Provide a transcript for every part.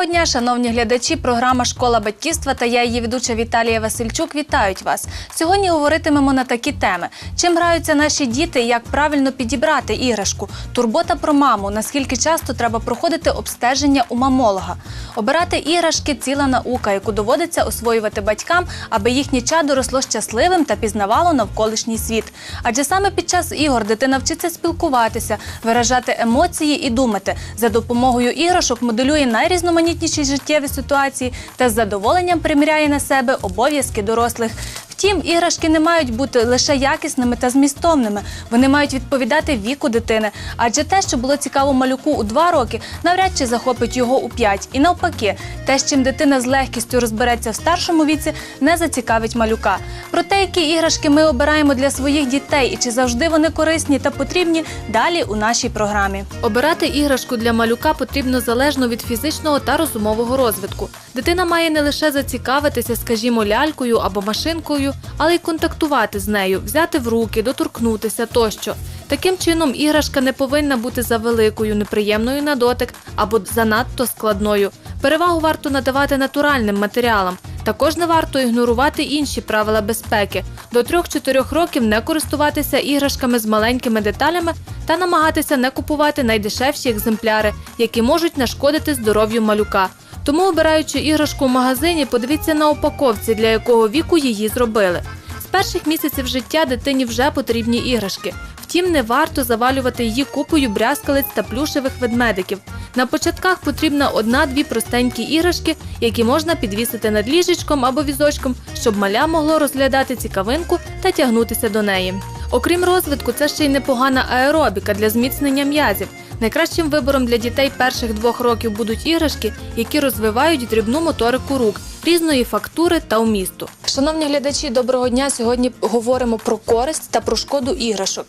Доброго дня, шановні глядачі. Програма Школа батьківства та я, її ведуча Віталія Васильчук, вітають вас. Сьогодні говоритимемо на такі теми: чим граються наші діти, як правильно підібрати іграшку, турбота про маму, наскільки часто треба проходити обстеження у мамолога, обирати іграшки ціла наука, яку доводиться освоювати батькам, аби їхнє чадо росло щасливим та пізнавало навколишній світ. Адже саме під час ігор дитина вчиться спілкуватися, виражати емоції і думати. За допомогою іграшок моделює найрізноманітніші життєві ситуації та з задоволенням приміряє на себе обов'язки дорослих. Втім, іграшки не мають бути лише якісними та змістовними. Вони мають відповідати віку дитини. Адже те, що було цікаво малюку у два роки, навряд чи захопить його у п'ять. І навпаки, те, з чим дитина з легкістю розбереться в старшому віці, не зацікавить малюка. Про те, які іграшки ми обираємо для своїх дітей і чи завжди вони корисні та потрібні, далі у нашій програмі. Обирати іграшку для малюка потрібно залежно від фізичного та розумового розвитку. Дитина має не лише зацікавитися, скажімо, лялькою або машинкою, але й контактувати з нею, взяти в руки, доторкнутися тощо. Таким чином, іграшка не повинна бути завеликою, неприємною на дотик або занадто складною. Перевагу варто надавати натуральним матеріалам. Також не варто ігнорувати інші правила безпеки. До 3-4 років не користуватися іграшками з маленькими деталями та намагатися не купувати найдешевші екземпляри, які можуть нашкодити здоров'ю малюка. Тому, обираючи іграшку в магазині, подивіться на упаковці, для якого віку її зробили. З перших місяців життя дитині вже потрібні іграшки. Втім, не варто завалювати її купою брязкалиць та плюшевих ведмедиків. На початках потрібна одна-дві простенькі іграшки, які можна підвісити над ліжечком або візочком, щоб маля могло розглядати цікавинку та тягнутися до неї. Окрім розвитку, це ще й непогана аеробіка для зміцнення м'язів. Найкращим вибором для дітей перших двох років будуть іграшки, які розвивають дрібну моторику рук різної фактури та вмісту. Шановні глядачі, доброго дня. Сьогодні говоримо про користь та про шкоду іграшок.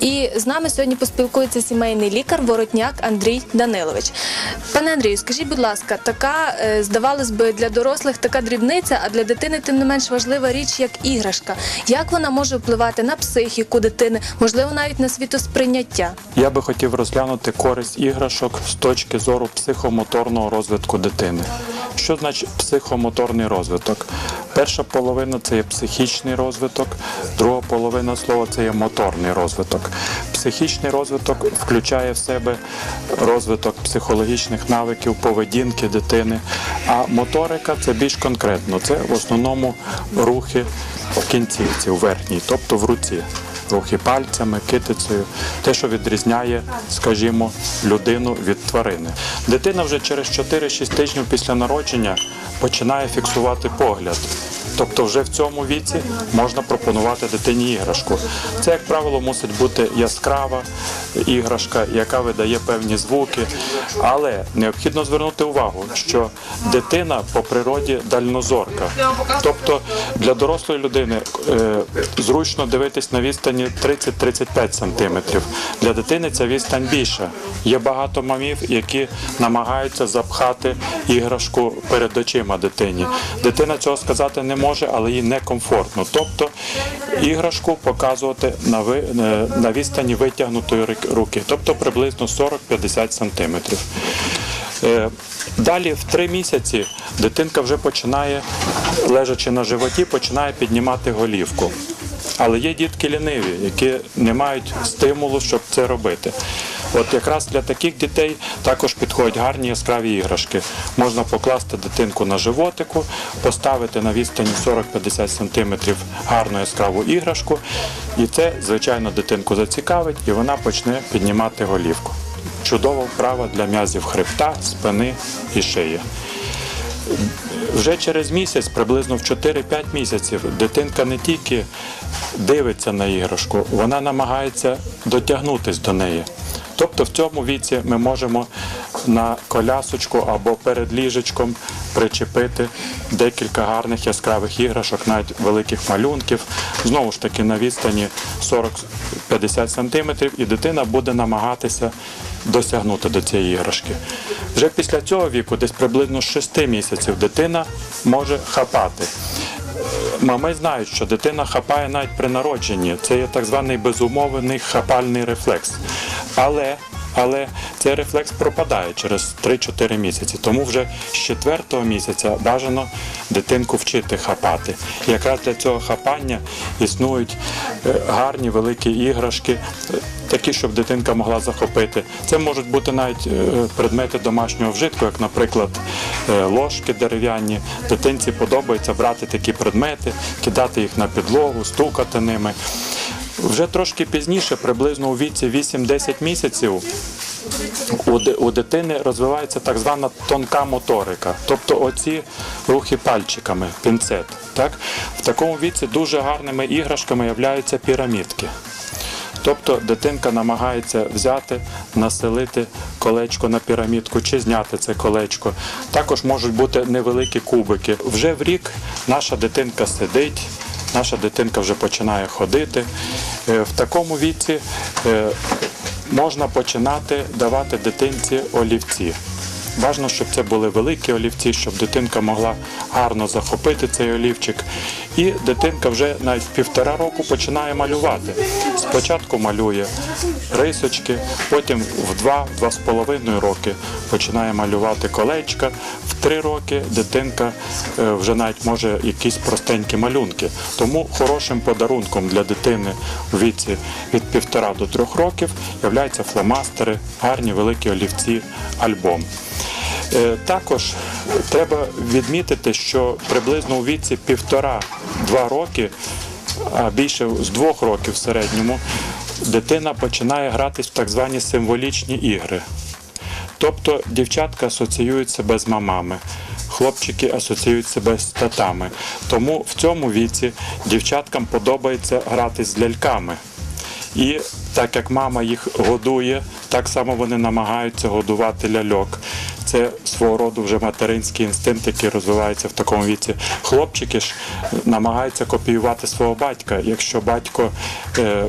І з нами сьогодні поспілкується сімейний лікар Воротняк Андрій Данилович. Пане Андрію, скажіть, будь ласка, така е, здавалось би для дорослих така дрібниця, а для дитини тим не менш важлива річ, як іграшка. Як вона може впливати на психіку дитини, можливо, навіть на світосприйняття? Я би хотів розглянути користь іграшок з точки зору психомоторного розвитку дитини. Що значить психомоторний розвиток? Перша половина це є психічний розвиток, друга половина слова це є моторний розвиток. Психічний розвиток включає в себе розвиток психологічних навиків, поведінки дитини. А моторика це більш конкретно. Це в основному рухи кінцівці, в верхній, тобто в руці рухи пальцями, китицею, те, що відрізняє, скажімо, людину від тварини. Дитина вже через 4-6 тижнів після народження починає фіксувати погляд. Тобто вже в цьому віці можна пропонувати дитині іграшку. Це, як правило, мусить бути яскрава іграшка, яка видає певні звуки. Але необхідно звернути увагу, що дитина по природі дальнозорка. Тобто для дорослої людини е, зручно дивитись на відстані 30-35 сантиметрів. Для дитини ця відстань більша. Є багато мамів, які намагаються запхати іграшку перед очима дитині. Дитина цього сказати не може, але їй некомфортно. Тобто іграшку показувати на, ви, е, на відстані витягнутої руки, тобто приблизно 40-50 сантиметрів. Е, Далі в три місяці дитинка вже починає, лежачи на животі, починає піднімати голівку. Але є дітки ліниві, які не мають стимулу, щоб це робити. От якраз для таких дітей також підходять гарні яскраві іграшки. Можна покласти дитинку на животику, поставити на відстані 40-50 см гарну яскраву іграшку, і це, звичайно, дитинку зацікавить, і вона почне піднімати голівку. Чудова вправа для м'язів хребта, спини і шиї. Вже через місяць, приблизно в 4-5 місяців, дитинка не тільки дивиться на іграшку, вона намагається дотягнутися до неї. Тобто в цьому віці ми можемо на колясочку або перед ліжечком причепити декілька гарних яскравих іграшок, навіть великих малюнків, знову ж таки на відстані 40-50 см, і дитина буде намагатися досягнути до цієї іграшки. Вже після цього віку, десь приблизно з 6 місяців, дитина може хапати. Мами знають, що дитина хапає навіть при народженні. Це є так званий безумовний хапальний рефлекс. Але але цей рефлекс пропадає через 3-4 місяці. Тому вже з четвертого місяця бажано дитинку вчити хапати. Якраз для цього хапання існують е, гарні великі іграшки, е, такі, щоб дитинка могла захопити. Це можуть бути навіть е, предмети домашнього вжитку, як, наприклад, ложки дерев'яні. Дитинці подобається брати такі предмети, кидати їх на підлогу, стукати ними. Вже трошки пізніше, приблизно у віці 8-10 місяців, у, дитини розвивається так звана тонка моторика, тобто оці рухи пальчиками, пінцет. Так? В такому віці дуже гарними іграшками являються пірамідки. Тобто дитинка намагається взяти, населити колечко на пірамідку чи зняти це колечко. Також можуть бути невеликі кубики. Вже в рік наша дитинка сидить, наша дитинка вже починає ходити. Е, В такому віці е, можна починати давати дитинці олівці. Важно, щоб це були великі олівці, щоб дитинка могла гарно захопити цей олівчик. І дитинка вже навіть півтора року починає малювати. Спочатку малює рисочки, потім в два-два з половиною роки починає малювати колечка. В три роки дитинка е, вже навіть може якісь простенькі малюнки. Тому хорошим подарунком для дитини у віці від півтора до трьох років являються фломастери, гарні великі олівці, альбом. Е, Також треба відмітити, що приблизно у віці півтора-два роки, а більше з двох років в середньому, дитина починає гратись в так звані символічні ігри. Тобто дівчатка асоціюють себе з мамами, хлопчики асоціюють себе з татами. Тому в цьому віці дівчаткам подобається грати з ляльками. І так як мама їх годує, так само вони намагаються годувати ляльок. Це свого роду вже материнський інстинкт, який розвивається в такому віці. Хлопчики ж намагаються копіювати свого батька. Якщо батько е,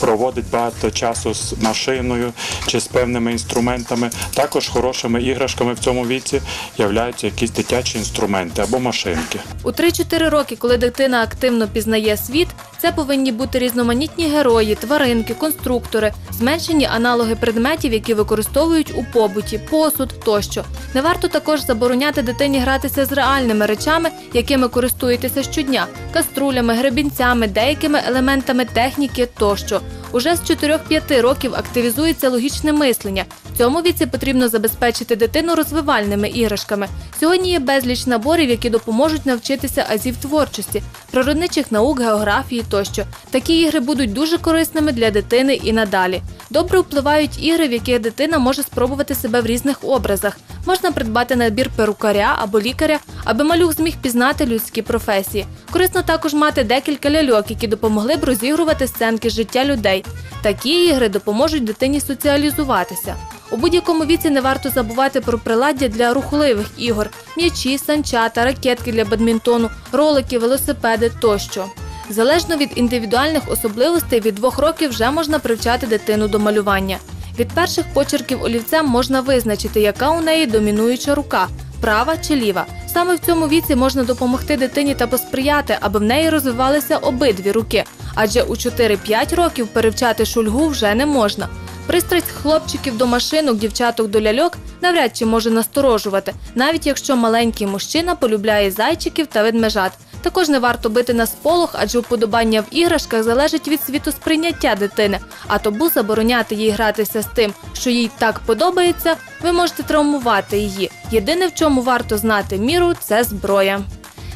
проводить багато часу з машиною чи з певними інструментами, також хорошими іграшками в цьому віці являються якісь дитячі інструменти або машинки. У 3-4 роки, коли дитина активно пізнає світ, це повинні бути різноманітні герої, тваринки, конструктори, зменшені аналоги предметів, які використовують у побуті, посуд тощо. Не варто також забороняти дитині гратися з реальними речами, якими користуєтеся щодня каструлями, гребінцями, деякими елементами техніки тощо. Уже з 4-5 років активізується логічне мислення. В цьому віці потрібно забезпечити дитину розвивальними іграшками. Сьогодні є безліч наборів, які допоможуть навчитися азів творчості, природничих наук, географії тощо. Такі ігри будуть дуже корисними для дитини і надалі. Добре впливають ігри, в яких дитина може спробувати себе в різних образах. Можна придбати набір перукаря або лікаря, аби малюк зміг пізнати людські професії. Корисно також мати декілька ляльок, які допомогли б розігрувати сценки життя людей. Такі ігри допоможуть дитині соціалізуватися. У будь-якому віці не варто забувати про приладдя для рухливих ігор: м'ячі, санчата, ракетки для бадмінтону, ролики, велосипеди тощо. Залежно від індивідуальних особливостей, від двох років вже можна привчати дитину до малювання. Від перших почерків олівцем можна визначити, яка у неї домінуюча рука права чи ліва. Саме в цьому віці можна допомогти дитині та посприяти, аби в неї розвивалися обидві руки. Адже у 4-5 років перевчати шульгу вже не можна. Пристрасть хлопчиків до машинок, дівчаток до ляльок навряд чи може насторожувати, навіть якщо маленький мужчина полюбляє зайчиків та ведмежат. Також не варто бити на сполох, адже вподобання в іграшках залежить від світосприйняття дитини. А тобу забороняти їй гратися з тим, що їй так подобається, ви можете травмувати її. Єдине, в чому варто знати міру, це зброя.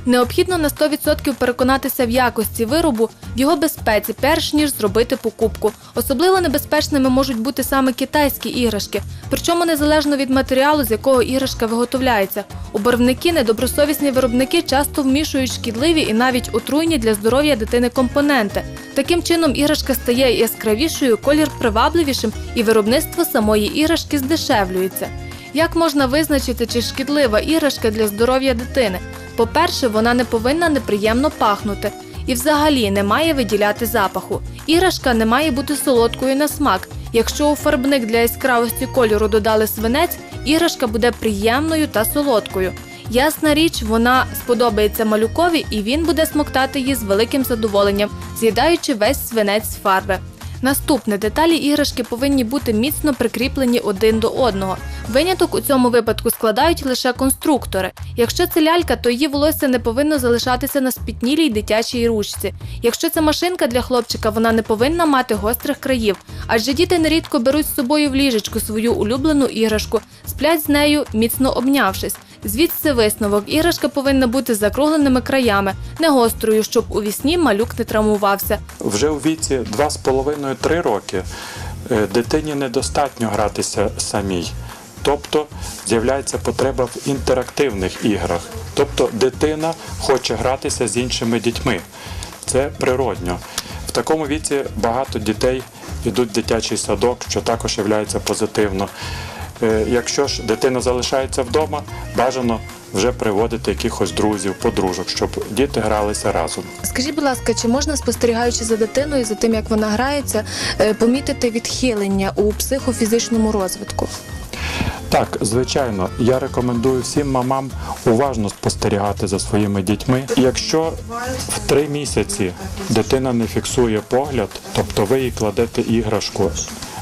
Необхідно на 100% переконатися в якості виробу, в його безпеці, перш ніж зробити покупку. Особливо небезпечними можуть бути саме китайські іграшки, причому незалежно від матеріалу, з якого іграшка виготовляється. У барвники недобросовісні виробники часто вмішують шкідливі і навіть отруйні для здоров'я дитини компоненти. Таким чином іграшка стає яскравішою, колір привабливішим, і виробництво самої іграшки здешевлюється. Як можна визначити, чи шкідлива іграшка для здоров'я дитини? По-перше, вона не повинна неприємно пахнути і взагалі не має виділяти запаху. Іграшка не має бути солодкою на смак. Якщо у фарбник для яскравості кольору додали свинець, іграшка буде приємною та солодкою. Ясна річ, вона сподобається малюкові, і він буде смоктати її з великим задоволенням, з'їдаючи весь свинець з фарби. Наступне деталі іграшки повинні бути міцно прикріплені один до одного. Виняток у цьому випадку складають лише конструктори. Якщо це лялька, то її волосся не повинно залишатися на спітнілій дитячій ручці. Якщо це машинка для хлопчика, вона не повинна мати гострих країв, адже діти нерідко беруть з собою в ліжечку свою улюблену іграшку, сплять з нею, міцно обнявшись. Звідси висновок. Іграшка повинна бути закругленими краями, не гострою, щоб у вісні малюк не травмувався. Вже у віці 2,5-3 роки е, дитині недостатньо гратися самій. Тобто з'являється потреба в інтерактивних іграх. Тобто дитина хоче гратися з іншими дітьми. Це природньо. В такому віці багато дітей йдуть в дитячий садок, що також є позитивно. Е, Якщо ж дитина залишається вдома, бажано вже приводити якихось друзів, подружок, щоб діти гралися разом. Скажіть, будь ласка, чи можна спостерігаючи за дитиною, за тим як вона грається, е, помітити відхилення у психофізичному розвитку? Так, звичайно, я рекомендую всім мамам уважно спостерігати за своїми дітьми. Якщо в три місяці дитина не фіксує погляд, тобто ви їй кладете іграшку,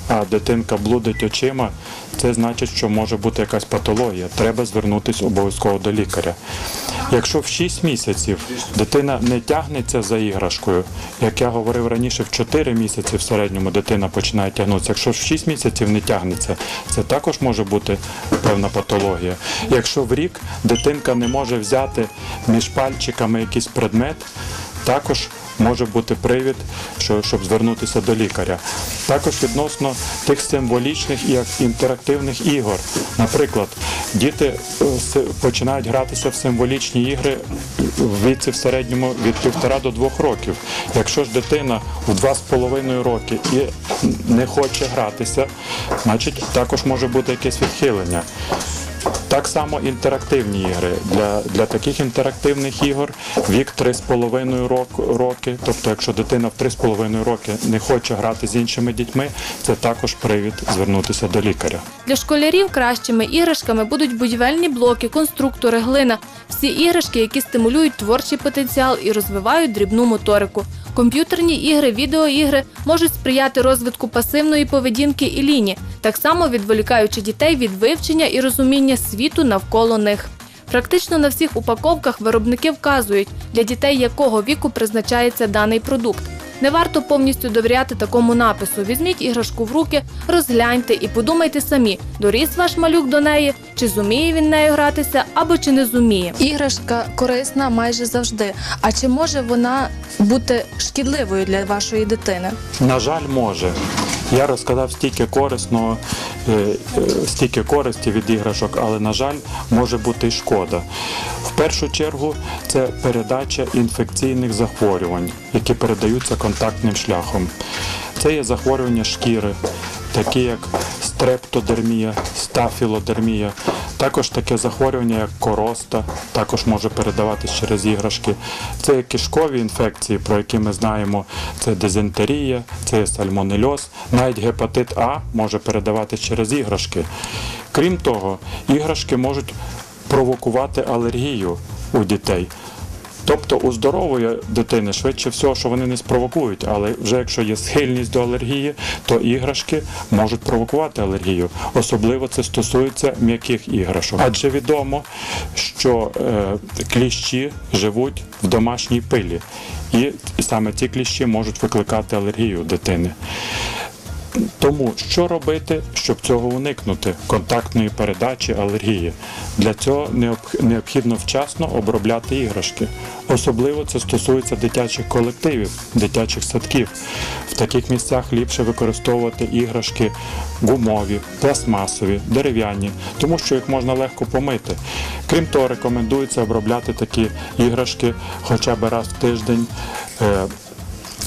а дитинка блудить очима, це значить, що може бути якась патологія. Треба звернутися обов'язково до лікаря. Якщо в 6 місяців дитина не тягнеться за іграшкою, як я говорив раніше, в 4 місяці в середньому дитина починає тягнутися. Якщо в 6 місяців не тягнеться, це також може бути певна патологія. Якщо в рік дитинка не може взяти між пальчиками якийсь предмет, також може бути привід, що, щоб звернутися до лікаря. Також відносно тих символічних і інтерактивних ігор. Наприклад, діти е, починають гратися в символічні ігри в віці в середньому від півтора до двох років. Якщо ж дитина в два з половиною роки і не хоче гратися, значить також може бути якесь відхилення. Так само інтерактивні ігри. Для, для таких інтерактивних ігор вік 3,5 рок, роки. Тобто, якщо дитина в 3,5 роки не хоче грати з іншими дітьми, це також привід звернутися до лікаря. Для школярів кращими іграшками будуть будівельні блоки, конструктори, глина. Всі іграшки, які стимулюють творчий потенціал і розвивають дрібну моторику. Комп'ютерні ігри, відеоігри можуть сприяти розвитку пасивної поведінки і ліні, так само відволікаючи дітей від вивчення і розуміння світу навколо них. Практично на всіх упаковках виробники вказують, для дітей якого віку призначається даний продукт. Не варто повністю довіряти такому напису. Візьміть іграшку в руки, розгляньте і подумайте самі, доріс ваш малюк до неї, чи зуміє він нею гратися, або чи не зуміє. Іграшка корисна майже завжди. А чи може вона бути шкідливою для вашої дитини? На жаль, може. Я розказав стільки корисного, е, е, стільки користі від іграшок, але на жаль, може бути і шкода. В першу чергу це передача інфекційних захворювань, які передаються контактним шляхом. Це є захворювання шкіри, такі як стрептодермія, стафілодермія, також таке захворювання, як короста, також може передаватись через іграшки. Це є кишкові інфекції, про які ми знаємо. Це дизентерія, це є сальмонельоз, навіть гепатит А може передаватись через іграшки. Крім того, іграшки можуть провокувати алергію у дітей. Тобто у здорової дитини швидше всього, що вони не спровокують, але вже якщо є схильність до алергії, то іграшки можуть провокувати алергію. Особливо це стосується м'яких іграшок. Адже відомо, що е, кліщі живуть в домашній пилі, і саме ці кліщі можуть викликати алергію дитини. Тому що робити, щоб цього уникнути контактної передачі алергії? Для цього необхідно вчасно обробляти іграшки. Особливо це стосується дитячих колективів, дитячих садків. В таких місцях ліпше використовувати іграшки гумові, пластмасові, дерев'яні, тому що їх можна легко помити. Крім того, рекомендується обробляти такі іграшки хоча б раз в тиждень. е,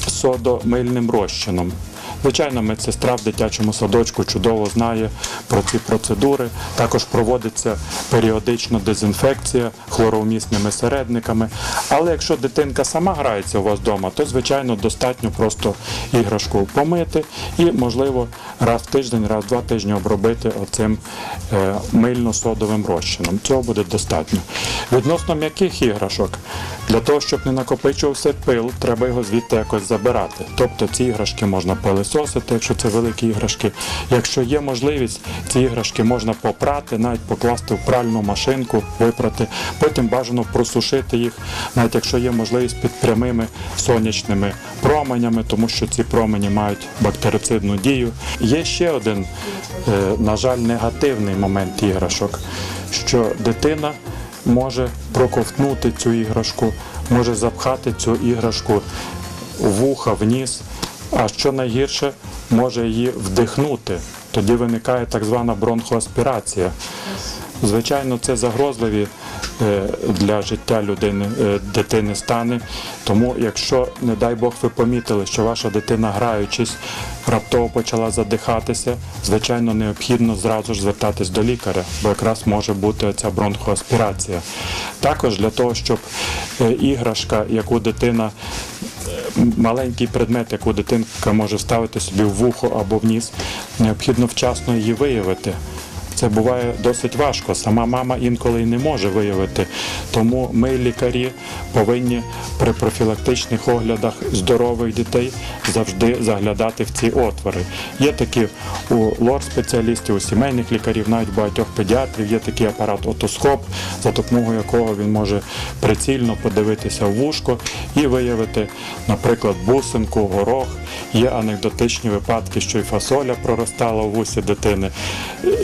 содомильним розчином. Звичайно, медсестра в дитячому садочку чудово знає про ці процедури. Також проводиться періодично дезінфекція хлороумісними середниками. Але якщо дитинка сама грається у вас вдома, то звичайно достатньо просто іграшку помити і, можливо, раз в тиждень, раз в два тижні обробити оцим е, мильно-содовим розчином. Цього буде достатньо. Відносно м'яких іграшок, для того, щоб не накопичувався пил, треба його звідти якось забирати. Тобто ці іграшки можна пилисосити якщо це великі іграшки. Якщо є можливість, ці іграшки можна попрати, навіть покласти в пральну машинку, випрати, потім бажано просушити їх, навіть якщо є можливість під прямими сонячними променями, тому що ці промені мають бактерицидну дію. Є ще один, е, на жаль, негативний момент іграшок, що дитина може проковтнути цю іграшку, може запхати цю іграшку в вуха, в ніс, а що найгірше, може її вдихнути. Тоді виникає так звана бронхоаспірація. Звичайно, це загрозливі для життя людини, е, дитини стани. Тому, якщо, не дай Бог, ви помітили, що ваша дитина, граючись, раптово почала задихатися, звичайно, необхідно зразу ж звертатись до лікаря, бо якраз може бути ця бронхоаспірація. Також для того, щоб е, іграшка, яку дитина маленький предмет, яку дитинка може ставити собі в вухо або в ніс, необхідно вчасно її виявити. Це буває досить важко. Сама мама інколи й не може виявити. Тому ми, лікарі, повинні при профілактичних оглядах здорових дітей завжди заглядати в ці отвори. Є такі у лор-спеціалістів, у сімейних лікарів, навіть багатьох педіатрів, є такий апарат отоскоп, за допомогою якого він може прицільно подивитися в вушко і виявити, наприклад, бусинку, горох. Є анекдотичні випадки, що і фасоля проростала в вусі дитини.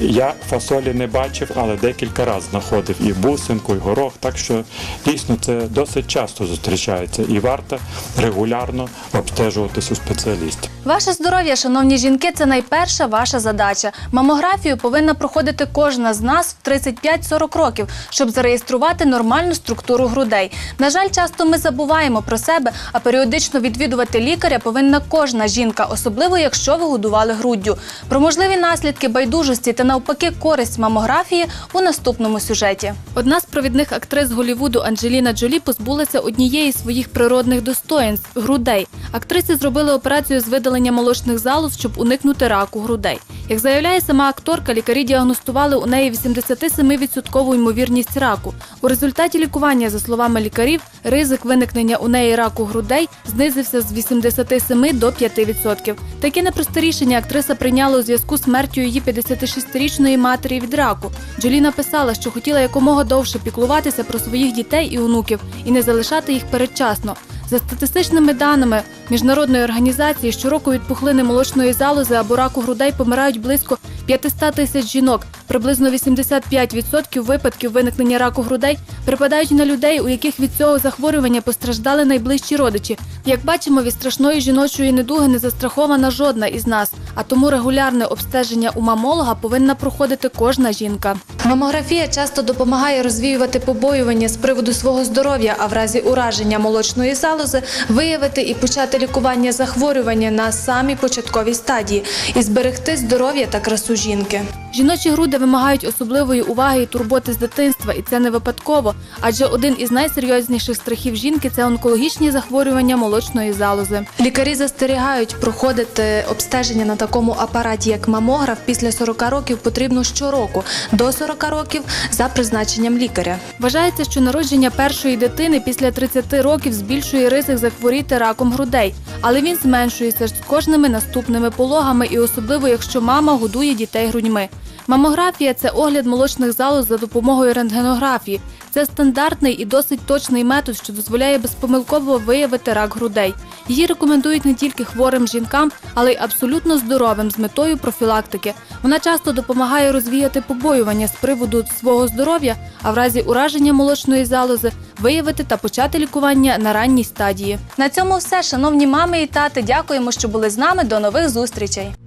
Я фасолі не бачив, але декілька разів знаходив і бусинку, і горох. Так що дійсно це досить часто зустрічається і варто регулярно обстежуватись у спеціалістів. Ваше здоров'я, шановні жінки, це найперша ваша задача. Мамографію повинна проходити кожна з нас в 35-40 років, щоб зареєструвати нормальну структуру грудей. На жаль, часто ми забуваємо про себе, а періодично відвідувати лікаря повинна кожна жінка, особливо якщо ви годували груддю. Про можливі наслідки байдужості та навпаки користь мамографії у наступному сюжеті. Одна з провідних актрис Голівуду Анджеліна Джолі позбулася однієї з своїх природних достоїнств грудей. Актриці зробили операцію з видалення молочних залоз, щоб уникнути раку грудей. Як заявляє сама акторка, лікарі діагностували у неї 87% ймовірність раку. У результаті лікування, за словами лікарів, ризик виникнення у неї раку грудей знизився з 87 до 5%. Таке непросте рішення актриса прийняла у зв'язку з смертю її 56-річної матері від раку. Джолі написала, що хотіла якомога довше піклуватися про своїх дітей і онуків і не залишати їх передчасно. За статистичними даними міжнародної організації, щороку від пухлини молочної залози або раку грудей помирають близько 500 тисяч жінок. Приблизно 85% випадків виникнення раку грудей припадають на людей, у яких від цього захворювання постраждали найближчі родичі. Як бачимо, від страшної жіночої недуги не застрахована жодна із нас, а тому регулярне обстеження у мамолога повинна проходити кожна жінка. Мамографія часто допомагає розвіювати побоювання з приводу свого здоров'я, а в разі ураження молочної залози виявити і почати лікування захворювання на самій початковій стадії і зберегти здоров'я та красу жінки. Жіночі груди вимагають особливої уваги і турботи з дитинства, і це не випадково, адже один із найсерйозніших страхів жінки це онкологічні захворювання молочної залози. Лікарі застерігають проходити обстеження на такому апараті, як мамограф, після 40 років потрібно щороку, до 40 років за призначенням лікаря. Вважається, що народження першої дитини після 30 років збільшує ризик захворіти раком грудей, але він зменшується з кожними наступними пологами, і особливо якщо мама годує дітей грудьми. Мамографія це огляд молочних залоз за допомогою рентгенографії. Це стандартний і досить точний метод, що дозволяє безпомилково виявити рак грудей. Її рекомендують не тільки хворим жінкам, але й абсолютно здоровим з метою профілактики. Вона часто допомагає розвіяти побоювання з приводу свого здоров'я, а в разі ураження молочної залози виявити та почати лікування на ранній стадії. На цьому все, шановні мами і тати. Дякуємо, що були з нами. До нових зустрічей.